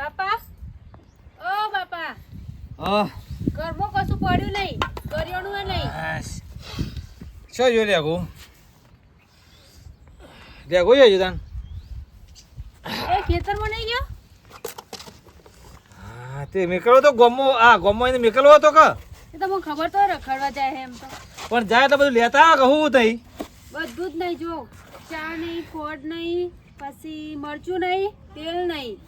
બાપા. ઓ બાપા. હા ઘરમાં કશું પડ્યું નહીં. કર્યોનું એ નહીં. શું જોઈ લેગો લેગો જોઈ તાન? એ ખેતરમાં નહીં ગયો? હા તે મેકલો તો ગોમો આ ગોમો એને મેકલો હતો કે? એ તો મને ખબર તો રખડવા જાય એમ તો. પણ જાય તો બધું લેતા કહું તઈ બધું જ નહીં જો. ચા નહીં ખોડ નહીં પછી મરચું નહીં તેલ નહીં.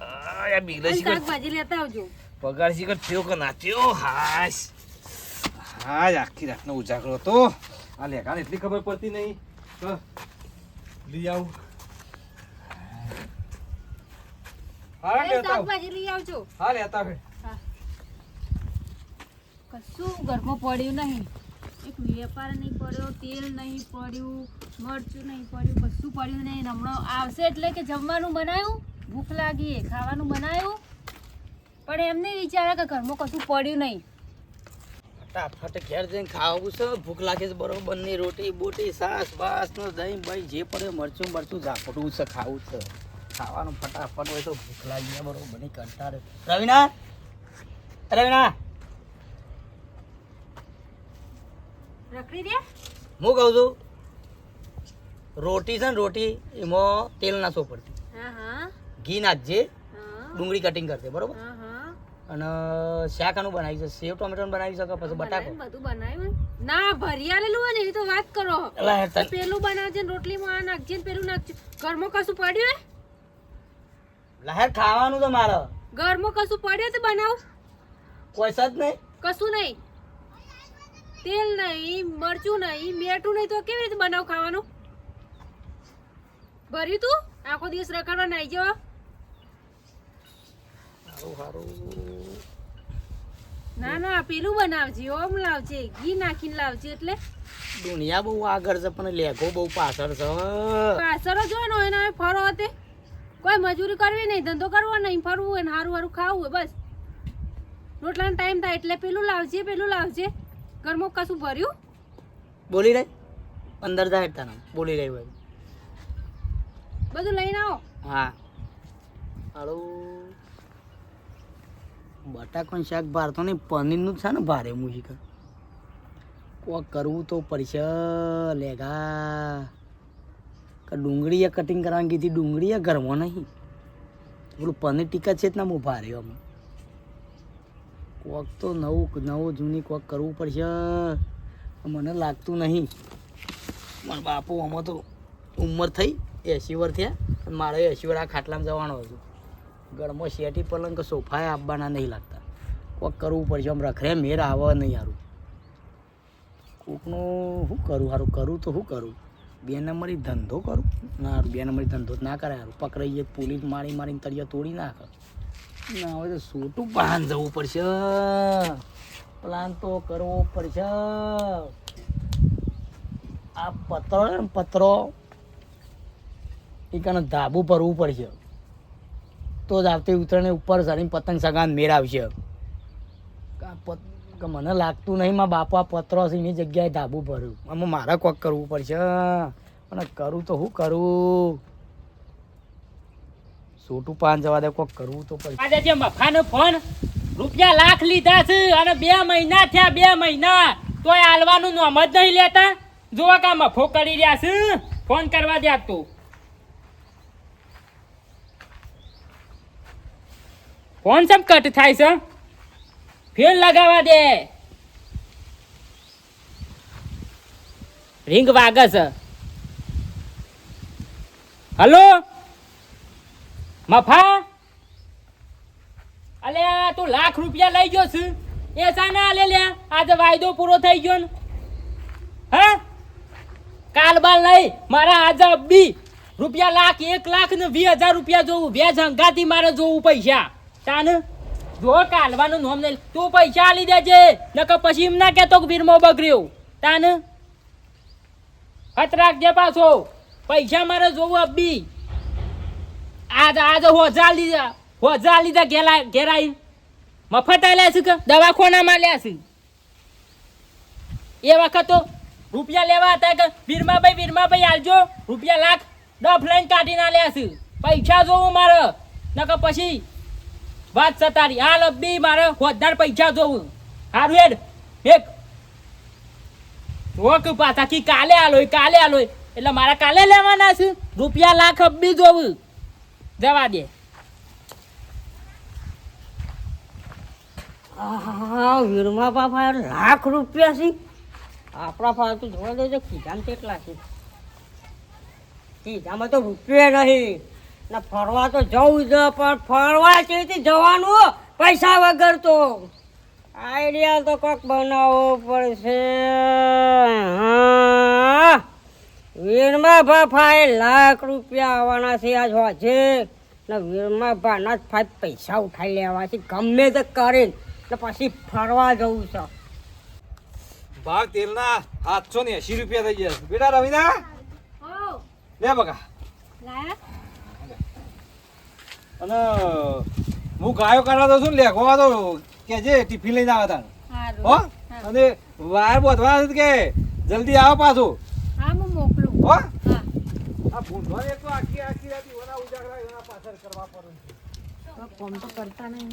આ બીલે શીખર ભાજી લેતા આવજો. પગાર શીખર થયો કે ના થયો? હાશ. હાજ આખી રાતનો ઉજાગરો હતો. આ લેખાને એટલી ખબર પડતી નહીં. લઈ આવું. હા લેતા આવું. લઈ આવજો. હા લેતા ફેર કશું ઘરમાં પડ્યું નહીં. એક વેપાર નહીં પડ્યો તેલ નહીં પડ્યું મરચું નહીં પડ્યું કશું પડ્યું નહીં. હમણાં આવશે એટલે કે જમવાનું બનાવ્યું ભૂખ લાગી ખાવાનું બનાવ્યું પણ એમ નહીં વિચારે કે ઘરમાં કશું પડ્યું નહીં. ફટાફટ ઘેર જઈને ખાવું છે. ભૂખ લાગે છે બરોબરની રોટી બોટી સાસ બાસ નો દહીં ભાઈ જે પડે મરચું મરચું ઝાપડવું છે ખાવું છે. ખાવાનું ફટાફટ હોય તો ભૂખ લાગી જાય બરોબર કરતા રહે રવિના? રવિના? રખડી દે. હું કહું છું? રોટી છે ને રોટી એમાં તેલ ના પડતી હા હા. ઘી નાખજે ડુંગળી કટિંગ કરજે બરોબર? અને શાકાનું બનાવી છે સેવ ટોમેટોનું બનાવી શકે પછી બટાકો. બધું બનાવ્યું. ના ભરિયા લેલું હોય ને એ તો વાત કરો. પેલું બનાવજે રોટલી રોટલીમાં આ નાખજે ને પેલું નાખજે. ઘરમાં કશું પડ્યું હે? લહેર ખાવાનું તો મારે. ઘરમાં કશું પડ્યું તો બનાવ. કોઈ સદ નહીં. કશું નહીં. તેલ નહીં મરચું નહીં મેઠું નહીં તો કેવી રીતે બનાવ ખાવાનું? ભર્યું તું? આખો દિવસ રખડવા નાઈ જવા. સારું હારું. ના ના પેલું બનાવજે ઓમ લાવજે ઘી નાખીને લાવજે એટલે. દુનિયા બહુ આગળ છે પણ લેઘો બહુ પાછળ છે પાછળ જ હોય ને એના ફરો તે. કોઈ મજૂરી કરવી નહીં ધંધો કરવો નહીં ફરવું હોય ને સારું સારું ખાવું હોય બસ. રોટલાનો ટાઈમ થાય એટલે પેલું લાવજે પેલું લાવજે. ઘરમાં કશું ભર્યું? બોલી રહી? અંદર જાય તને બોલી રહી હોય. બધું લઈને આવો. હા. હાલો બટાકાનું શાક ભારતો નહીં, પનીરનું છે ને ભારે મુશીકા કોક કરવું તો પડશે, લેગા. કે ડુંગળી કટિંગ કરવાની કીધી ડુંગળી એ ઘરમાં નહીં. પેલું પનીર ટીકા છે જ ના હું ભારે અમે કોક તો નવું નવું જૂની કોક કરવું પડશે. મને લાગતું નહીં. મારા બાપુ આમાં તો ઉંમર થઈ એસી વર થયા મારે એસી વર આ ખાટલામાં જવાનો હતો. ઘરમાં શેઠી પલંગ સોફાએ આપવાના નહીં લાગતા. કોક કરવું પડશે આમ રખરે મેર આવે નહીં સારું કોકનું શું કરું સારું કરું તો શું કરું? બે નંબરી ધંધો કરું? ના હારું, બે નંબરી ધંધો ના કરાય સારું પકડાઈ જાય પોલીસ મારી મારીને તળિયા તોડી નાખે. ના હવે તો સોટું પાન જવું પડશે. પ્લાન તો કરવો પડશે. આ પત્રો પત્રો એ કાને ધાબુ ભરવું પડશે. તો જ આવતી ઉત્તરાયણ ઉપર ચડીને પતંગ સગાન કે મને લાગતું નહીં મારા બાપા પત્રો છે એની જગ્યાએ ધાબુ ભર્યું. આમાં મારે કોક કરવું પડશે. અને કરું તો શું કરું? સોટું પાન જવા દે, કોક કરવું તો પડશે. આજે જે મફાનો ફોન રૂપિયા લાખ લીધા છે અને બે મહિના થયા, બે મહિના. તોય હાલવાનું નામ જ નહીં લેતા. જોવા કા મફો કરી રહ્યા છે. ફોન કરવા દે તું. ફોન સમ કટ થાય છે? ફેર લગાવવા દે. રિંગ વાગે છે. હલો? મફા? અલે, તું લાખ રૂપિયા લઈ ગયો છે. એ સાના લે લે, આજે વાયદો પૂરો થઈ ગયો ને. હા? કાલ બાલ નહીં, મારા આજે બી રૂપિયા લાખ, એક લાખ ને વીસ હજાર રૂપિયા જોવું. બે જંગાથી મારે જોવું પૈસા. તાન જો કાલવાનું નોમ નહીં, તું પૈસા આલી દેજે, નકર પછી એમ ના કહેતો કે વીરમો બગડ્યો. તાને? હત રાખજે પાછો. પૈસા મારે જોવું અબી આજ આજ હોજા લીધા હોજા લીધા ઘેલા ઘેરાઈ. મફત આલ્યા છે કે? દવાખોનામાં લ્યા છે. એ વખત રૂપિયા લેવા હતા કે, વીરમાભાઈ વીરમાભાઈ, આલજો. રૂપિયા લાખ દફ લઈને કાઢીને આલ્યા છે. પૈસા જોવું મારે. નકર પછી વાત છે તારી હાલ બી મારે હોદ્દાર પૈસા જોવું હારું હેડ. એક. રોક પાછા કી કાલે આલો કાલે આલો એટલે મારા કાલે લેવાના છે. રૂપિયા લાખ અબ્બી જોવું જવા દે. વીરમા બાપા, લાખ રૂપિયા છે. આપણા પાસે તો જોવા દેજો ખીજામાં કેટલા છે. ખીજામાં તો રૂપિયા નહીં. ને ફરવા તો જવું છે પણ ફરવા છે જવાનું? પૈસા વગર તો. આઈડિયા તો કોક બનાવવો પડશે. હા. વીરમા બાપાએ લાખ રૂપિયા આવવાના છે આજ હોજે ને વીરમાં ભાના જ ભાઈ પૈસા ઉઠાઈ લેવા છે. ગમે તે કરીને ને પછી ફરવા જવું છે. ભાવ તેલના આઠસો ને એસી રૂપિયા થઈ ગયા. બેટા રવિના ઓ લે બકા. લાયા? અને હું ગાયો કાઢવા દઉં છું ને લેખવા તો કે જે ટિફિન લઈને આવ્યા હતા હો? અને વાર બોધવાના છે કે જલ્દી આવો પાછું. હા હું મોકલું. હો? હા. આ ભૂંડવાની એક તો આખી આખી રાત એના ઉજાગરા એના પાછળ કરવા પડે ફોન તો કરતા નહીં.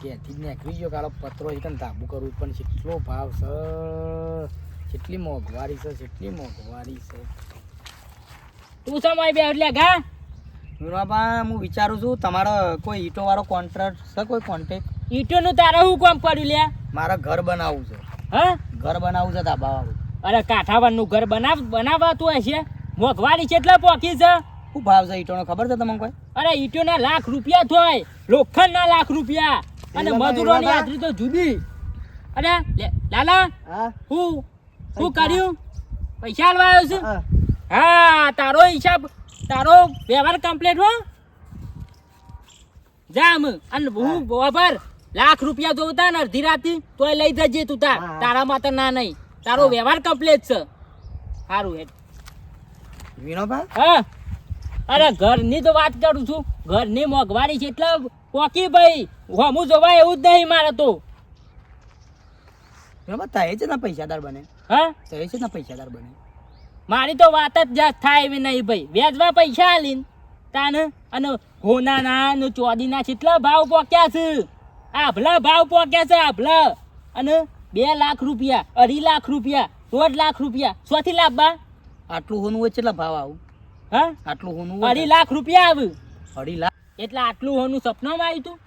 ઘેરથી જ નીકળી ગયો કાલો પત્રો છે ધાબુ કરવું પણ કેટલો ભાવ છે? કેટલી મોંઘવારી છે કેટલી મોંઘવારી છે? તું સમય બે એટલે ગા? હું વિચારું છું તમારો કોઈ ઈટો વાળો કોન્ટ્રાક્ટ છે કોઈ કોન્ટેક્ટ ઈટોનું તારે શું કામ પડ્યું લે મારા ઘર બનાવવું છે. હા? ઘર બનાવવું છે ધાબા વાળું અરે કાઠાવાડનું ઘર બનાવ બનાવાતું હશે? મોંઘવારી કેટલા પોકી છે? શું ભાવ છે ઈટોનો? ખબર છે તમને કોઈ? અરે ઈટોના લાખ રૂપિયા થોય લોખંડના લાખ રૂપિયા. અને મજૂરોની હાજરી તો જુદી. અરે લાલા હું? શું કર્યું? પૈસા આલવા આવ્યો છું. હા તારો હિસાબ તારો વ્યવહાર કમ્પ્લીટ હો. જામ. અને હું બરાબર લાખ રૂપિયા જોતા ને અડધી રાતે તોય લઈ જજે તું તાર. હા. તારા માટે ના નહીં. તારો વ્યવહાર કમ્પ્લીટ છે. સારું હેડ. વિનોભાઈ હા. અરે ઘરની તો વાત કરું છું. ઘરની મોંઘવારી છે એટલે કોકી ભાઈ. હમું જોવા એવું જ નહીં મારે તો. વિનોબા તય છે ને પૈસાદાર બને? હા? તય છે ને પૈસાદાર બને? મારી તો વાત જ થાય એવી નહીં ભાઈ. વ્યાજમાં પૈસા આલીને. તાને અને હોનાના ને ચોદીના કેટલા ભાવ પોક્યા છે? આભલા ભાવ પોક્યા છે આભલા. અને બે લાખ રૂપિયા અઢી લાખ રૂપિયા દોઢ લાખ રૂપિયા. સોથી લાખ બા આટલું હોનું હોય કેટલા ભાવ આવું? હા? આટલું હોનું અઢી લાખ રૂપિયા આવ્યું અઢી લાખ? એટલે આટલું હોનું સપનામાં આવ્યું તું?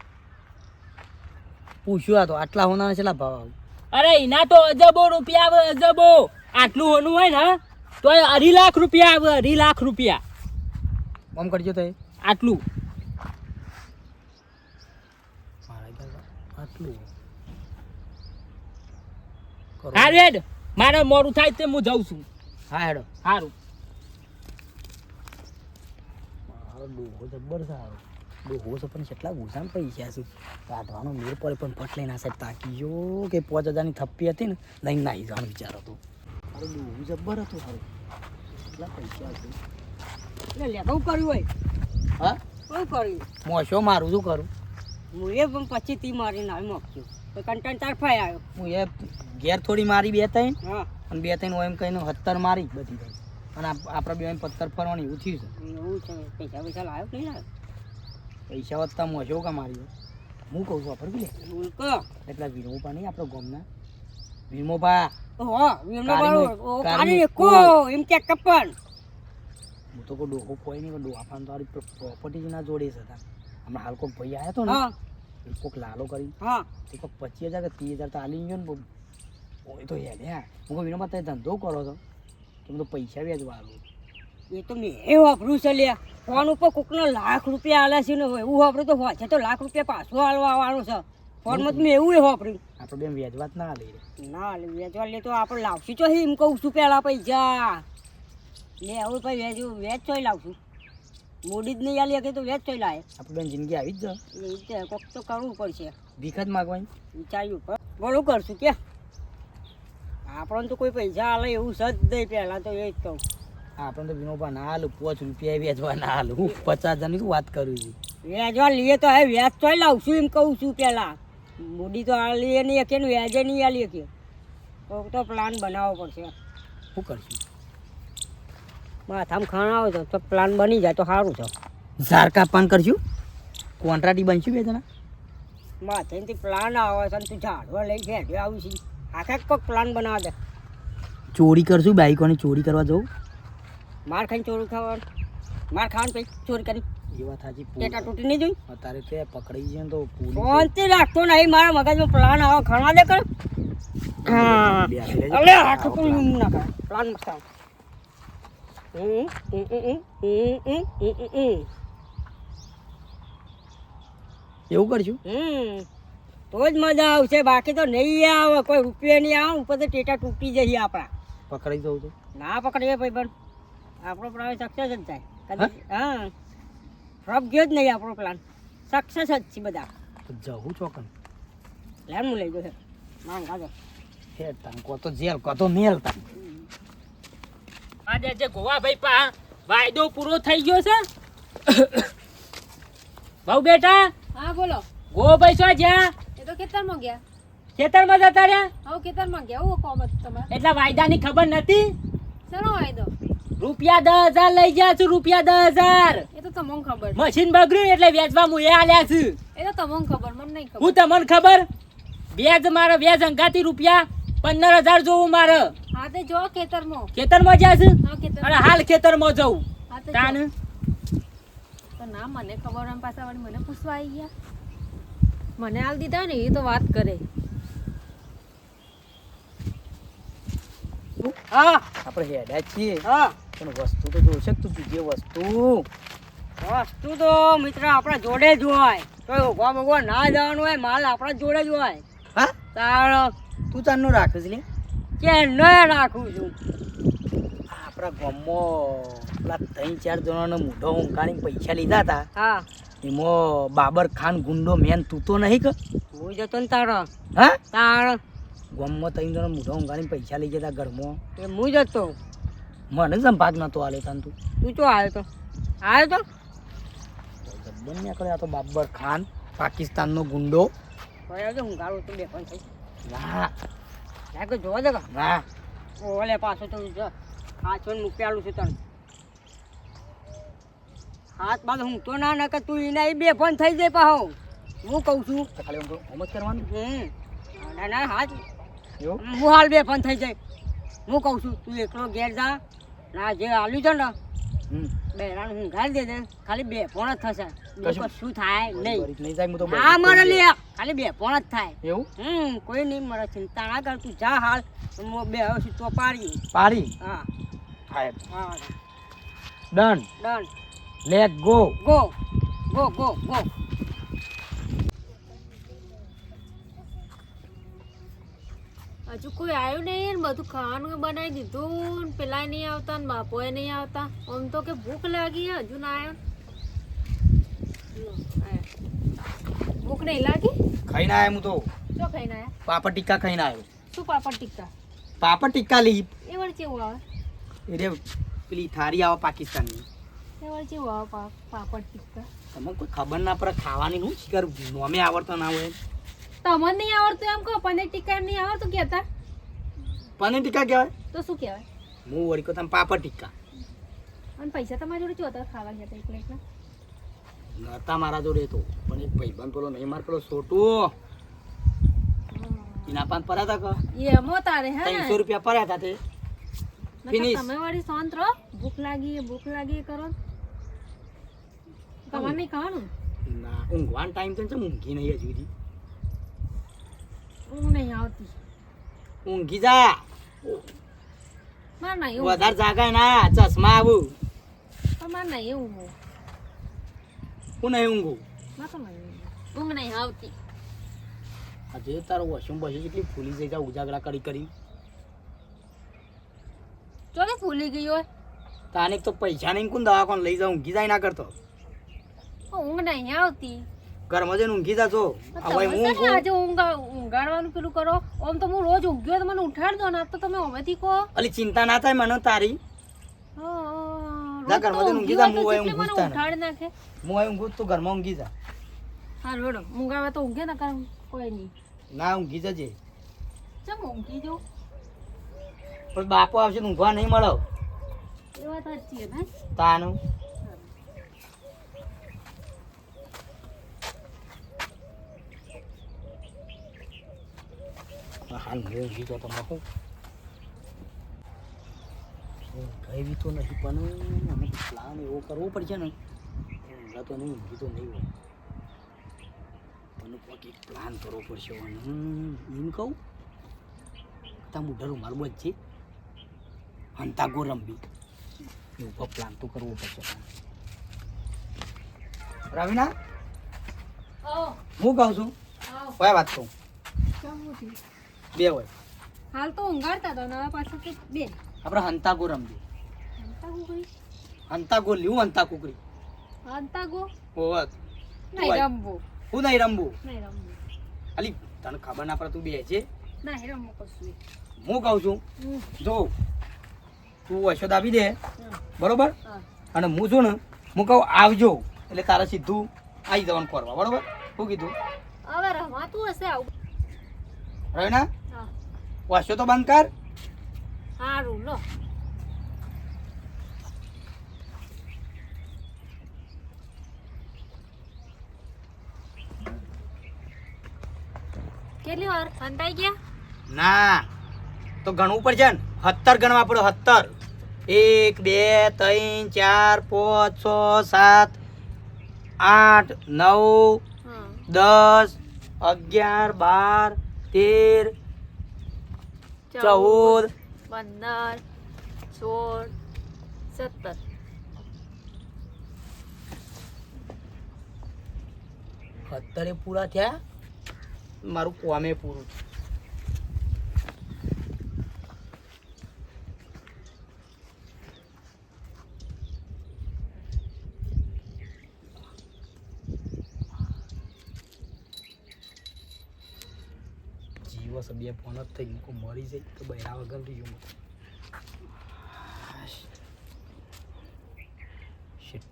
પૂછ્યું આ તો આટલા હોના કેટલા ભાવ આવું? અરે એના તો અજબો રૂપિયા આવે અજબો. આટલું હોનું હોય ને તો અઢી લાખ રૂપિયા આવે અઢી લાખ રૂપિયા. આમ કરજો તો આટલું. મારે મોડું થાય તે હું જાઉં છું. હા હેડો. સારું મારો ડોહો જબ્બર સારો ડોહો છે પણ કેટલા ઓછા પૈસા છે. કાઢવાનો મેળ પડે પણ ફટ લઈને આ સાઈડ તાકી કે પાંચ હજારની થપ્પી હતી ને લઈને નાહી જવાનો વિચાર હતો મારો ડોહો જબ્બર હતો સારું કેટલા પૈસા છે? એટલે લે શું કર્યું હોય. હા? શું કર્યું. મોશો મારું શું કરું? હું એ પણ પછી તી મારીને આવી મોકલ્યું તો કંટાળ તારફાઈ આવ્યો. હું એ ઘેર થોડી મારી બે ત્રણ હા. અને બે ત્રણ એમ કહીને હત્તર મારી બધી થઈ અને આપણે આપણા બે પથ્થર ફરવાની એવું થયું છે. એવું છે. પૈસા પૈસા લાવ્યો કઈ નહીં લાવ્યો પૈસા વધતા મોશો કા મારી. હું કહું છું કહો. એટલા વીરમોપા નહીં આપણો ગામના. વીરમોપા હો વીમા કાળીનો- વાળો ઓ કો એમ કે કપન. હું તો કોઈ ડોહો કોઈ નહીં ડોહા આપણ તો આરી પ્રોપર્ટી ના જોડે છે તા હમણાં હાલ કોઈક ભાઈ આયા તો ને હા. કોક લાલો કરી. હા. એ કોઈક પચીસ હજાર કે ત્રીસ હજાર તો આલી ગયો ને ઓય તો હેડે હા હું કહું વિનોબા તમે ધંધો કરો છો? તમે તો પૈસા વેચવા આલું એ તો મેં એ વાપર્યું છે લ્યા. ફોન ઉપર કોકનો લાખ રૂપિયા આલે છે ને એવું વાપરું તો હોય છે તો લાખ રૂપિયા પાછું હાલવા આવવાનું છે. ફોનમાં તો મેં એવું વાપર્યું. આપણે બેન વેચવા ના લઈ ના લે વેચવા લે તો આપણે લાવશું તો એમ કહું છું પહેલા પૈસા. લે હવે ભાઈ વેચ વેચ ચોય લાવશું. મોડી જ નહીં આલી કે તો વેચ ચોય લાવે આપણે બેન જિંદગી આવી જ જાય કોક તો કરવું પડશે. ભીખ જ માગવાની. વિચાર્યું બોલું કરશું કે. આપણને તો કોઈ પૈસા આલે એવું સજ દઈ નહીં પહેલાં તો એ જ કહું. આપણે તો વિનોબા ના હાલું પાંચ રૂપિયા વેચવા ના હાલું હું પચાસ હજારની શું વાત કરું છું? વેચવા લઈએ તો હવે વેચ ચોય લાવશું એમ કહું છું પહેલાં. મૂડી તો આલીએ નહીં કે ને વ્યાજે નહીં આલીએ કે કોઈક તો પ્લાન બનાવવો પડશે. શું કરશું? માથામાં ખાણ આવે તો તો પ્લાન બની જાય તો સારું છે. ઝારકા પણ કરશું? કોન્ટ્રાટી બનશું બે જણા? માથેથી પ્લાન આવે છે તું ઝાડવા લઈ ઘેડ્યો આવું છે આખા કોઈક પ્લાન બનાવે દે. ચોરી કરશું? બાઈકોની ચોરી કરવા જવું? માર ખાઈને ચોરી ખાવાનું. માર ખાવાનું પછી ચોરી કરી. એ વાત ટેટા તૂટી નહીં જોઈ? અત્યારે તે પકડી જાય તો શાંતિ રાખતો નહીં મારા મગજમાં પ્લાન આવે ખણા દે કર. અલે હાથ ઉપર એમ ના કર. પ્લાન મસ્ત આવે. એવું કરશું? હમ. તો જ મજા આવશે. બાકી તો નહીં આવે કોઈ રૂપિયા નહીં આવે ઉપર તો ટેટા તૂટી જઈએ આપણા. પકડાઈ જવું તો ના પકડીએ ભાઈ પણ આપણો પ્લાન સક્સેસ જ થાય. કદાચ હા? ફ્રોપ ગયો જ નહીં આપણો પ્લાન સક્સેસ જ છે બધા. જવું ચોકન? લેન હું લઈ ગયો છે. માંગ કાઢો હે તાન કો તો જેલ કો તો મેલ તાન. આજે જે ગોવા ભાઈ પા વાયદો પૂરો થઈ ગયો છે. બહુ બેટા. હા બોલો. ગો ભાઈ છો જ્યાં? એ તો ખેતરમાં ગયા. ખેતરમાં જતા રહ્યા? હવે ખેતરમાં ગયા. હું કોમ હતું તમારે? એટલા વાયદાની ખબર નથી શેનો વાયદો? રૂપિયા દસ હજાર લઈ ગયા છું રૂપિયા દસ હજાર. એ તો તમને ખબર. મશીન બગડ્યું એટલે વેચવા હું એ આલ્યા છું. એ તો તમને ખબર મને નહીં ખબર. હું તમને ખબર? વ્યાજ મારે વ્યાજ અંગાથી રૂપિયા પંદર હજાર જોવું મારે. હા તે જો ખેતરમાં. ખેતરમાં જ્યાં છું? હા ખેતર અને હાલ ખેતરમાં જવું તાન તો ના મને ખબર એમ પાછા વળી મને પૂછવા આવી ગયા. મને હાલ દીધા ને એ તો વાત કરે. હા આપણે હેડ્યા છીએ. હા. પણ વસ્તુ તો જોશે તું બીજી વસ્તુ. વસ્તુ તો મિત્ર આપણા જોડે જ હોય. તો ઊભા ભગવા ના જવાનું હોય માલ આપણા જોડે જ હોય. હા? તાર તું તારનું રાખે છે કે ન રાખું છું. આપણા ગામમાં પેલા ત્રણ ચાર જણાનો મોઢો ઊંઘાડીને પૈસા લીધા હતા. હા. એમાં બાબર ખાન ગુંડો મેન તું તો નહીં કે? હું જતો ને તારો. હા? તાણ ગામમાં ત્રણ જણા મોઢો ઊંઘાડીને પૈસા લઈ જતા ઘરમાં. એ હું જતો. મને સંભાગ નતો આલે તન તું. તું ચો આવ્યો તો? આવ્યો તો? બન્યા નીકળે આ તો બાબર ખાન પાકિસ્તાનનો ગુંડો. આવ્યો તો હું ગાળો તું બે પણ થઈ ના. કે જોવા દે કા? ના. ઓલે પાછો તો જો. હાથ ને મૂકી આલું તને. હાથ બાદ હું તો ના ના કે તું એના બે પણ થઈ જાય પાહો. હું કહું છું? ખાલી હું જ કરવાનું? હમ. ના ના હાથ. હું હાલ બે પણ થઈ જાય. હું કહું છું તું એકલો ઘેર જા. ના જે આલ્યું છે ને બેરાન હું દે દેજે ખાલી બે પણ જ થશે. બીજું કશું? થાય? નહીં. નહીં જાય હું તો હા બરીક મારે લે. ખાલી બે પણ જ થાય. એવું? હમ કોઈ નહીં મારે ચિંતા ના કર તું જા હાલ. હું બે હવે છું તો પાડી. પાડી? હા. થાય હા. Done. Done. Let go go go go go કોઈ આવ્યું નહીં ને બધું ખાવાનું બનાવી દીધું ને પેલા નહીં આવતા ને બાપોએ નહીં આવતા. આમ તો કે ભૂખ લાગી હજુ ના આવ્યો. ભૂખ નહીં લાગી? ખાઈ ના આવ્યો હું તો. શું ખાઈને આયા પાપડ ટીક્કા ખાઈને આવ્યો. શું પાપડ ટીક્કા? પાપડ ટીક્કા લી. એ વળી કેવું આવે? એટલે પેલી થારી આવે પાકિસ્તાનની. એ વળી કેવું આવે પાપડ ટીક્કા? તમને કોઈ ખબર ના પડે ખાવાની હું શિકાર નોમે આવડતો ના હોય. તમને નહીં આવડતું એમ કહો પનીર ટીક્કા નહીં આવડતું કહેતા? પનીર ટીકા કહેવાય? તો શું કહેવાય? હું વળી કહું તમે પાપડ ટીકા. અને પૈસા તમારી જોડે ચોથા ખાવા ગયા હતા પ્લેટના? નતા મારા જોડે તો. પણ એક ભાઈબંધ પેલો નહીં માર પેલો છોટું એના પાંચ પર્યા હતા કે અમો તારે હે. ત્રણસો રૂપિયા પર્યા હતા તે. ફિનિશ. તમે વાળી શાંત રહો. ભૂખ લાગી ભૂખ લાગી કરો તમારે નહીં ખાવાનું? ના ઊંઘવાનો ટાઈમ છે ઊંઘી નહીં હજુ હું નહીં આવતી. ઊંઘી જા. વધારે જાગાય ના ચશ્મા આવું. માર નહીં ઊંઘું હું નહીં ઊંઘું? ઊંઘ નહીં. આવતી. આજે તારો વોશરૂમ બસી કેટલી ફૂલી જઈ જા ઉજાગરા કરી કરી. ચોલે ફૂલી ગઈ હોય? તાને તો પૈસા નહીં કોણ દવાખાને લઈ જાઉં ઊંઘી જાય ના કરતો. ઊંઘ નહીં આવતી. ઘરમાં જઈને ઊંઘી જાજો. હવે હું આજે ઊંઘ ઊંઘાડવાનું પેલું કરો. આમ તો હું રોજ ઊંઘ્યો તો મને ઉઠાડ દો ના તો તમે હવેથી કહો. અલી ચિંતા ના થાય મને તારી. ઘરમાં જઈને ઊંઘી જા, હું હવે જેટલી ઊંઘું જ મને તાને. ઉઠાડી નાખે. હું હવે ઊંઘું તું ઘરમાં ઊંઘી જા. હા રોડો ઊંઘાવે તો ઊંઘે ના કરું કોઈ નહીં. ના ઊંઘી જજે. ચમ ઊંઘી જો પણ બાપો આવશે ઊંઘવા નહીં મળો. એ વાત સાચી છે ને તાનું? હાલ ઊંઘી તો તમને શું ઊંઘાવી તો નહીં પણ અમે પ્લાન એવો કરવો પડશે ને. ઊંઘા તો નહીં ઊંઘી તો નહીં હોય. કોઈક એક પ્લાન કરવો પડશે એમ કહું. તા મોઢા રૂમાલ બચશે હંતા ગો રંબી એવો પ્લાન તો કરવો પડશે. રવિના? હું કહું છું? કયા વાત કહું? બે હોય. હાલ તો ઊંઘાડતા હતા ને હવે પાછું તો બે. આપણે હંતા ગો રમવી હંતા કુકરી હંતા ગો લીવું હંતા કુકરી હંતા ગો ઓવત નહીં રમવું. હું નહીં રમવું. નહીં રમવું. અલી તને ખબર ના પડે તું બે છે? નહીં રમવું કશું હું કહું છું. જો તું યશોદ આપી દે બરોબર? અને હું છું ને હું કહું આવજો. એટલે તારે સીધું આવી જવાનું કરવા બરોબર? શું કીધું? હવે રમાતું હશે આવું. રવિના? વાસ્યો તો બંધ કર સારું લો. કેટલી વાર? હંતાઈ ગયા? ના તો ગણવું પડશે ને. સત્તર ગણવા પડે સત્તર એક બે ત્રણ ચાર પાંચ છ સાત આઠ નવ દસ અગિયાર બાર તેર ચૌદ પંદર સોળ સત્તર. સત્તરે પૂરા થયા? મારું કોમે પૂરું છે બે ફોન જ થઈ મૂકો મરી જાય તો બૈરા વગર રહી ગયું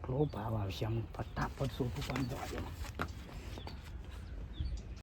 કેટલો ભાવ આવશે આમ ફટાફટ સોટું પણ જવા દે